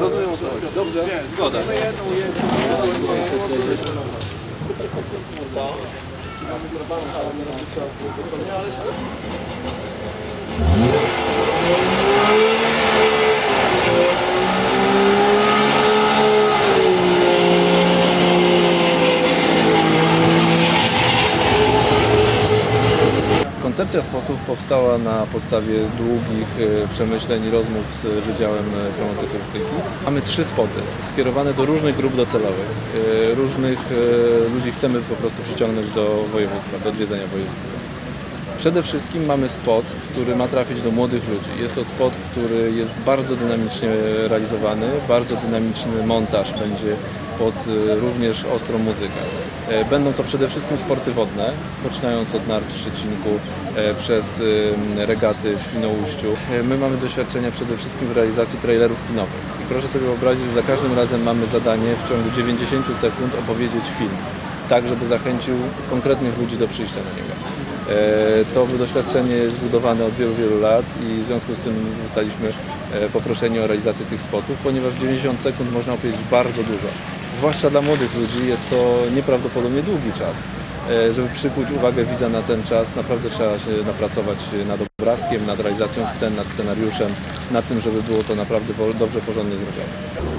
Rozumiem o co chodzi. Dobrze, zgoda. Koncepcja spotów powstała na podstawie długich e, przemyśleń i rozmów z Wydziałem e, Promocji Turystyki. Mamy trzy spoty skierowane do różnych grup docelowych. E, Różnych ludzi chcemy po prostu przyciągnąć do województwa, do odwiedzenia województwa. Przede wszystkim mamy spot, który ma trafić do młodych ludzi. Jest to spot, który jest bardzo dynamicznie realizowany, bardzo dynamiczny montaż będzie pod e, również ostrą muzykę. E, Będą to przede wszystkim sporty wodne, poczynając od nart w Szczecinku, e, przez regaty w Świnoujściu. E, My mamy doświadczenia przede wszystkim w realizacji trailerów kinowych. I proszę sobie wyobrazić, że za każdym razem mamy zadanie w ciągu 90 sekund opowiedzieć film, tak żeby zachęcił konkretnych ludzi do przyjścia na niego. E, To doświadczenie jest budowane od wielu, wielu lat i w związku z tym zostaliśmy e, poproszeni o realizację tych spotów, ponieważ 90 sekund można opowiedzieć bardzo dużo. Zwłaszcza dla młodych ludzi jest to nieprawdopodobnie długi czas. E, Żeby przykuć uwagę widza na ten czas, naprawdę trzeba się napracować nad obrazkiem, nad realizacją scen, nad scenariuszem, nad tym, żeby było to naprawdę dobrze, porządnie zrobione.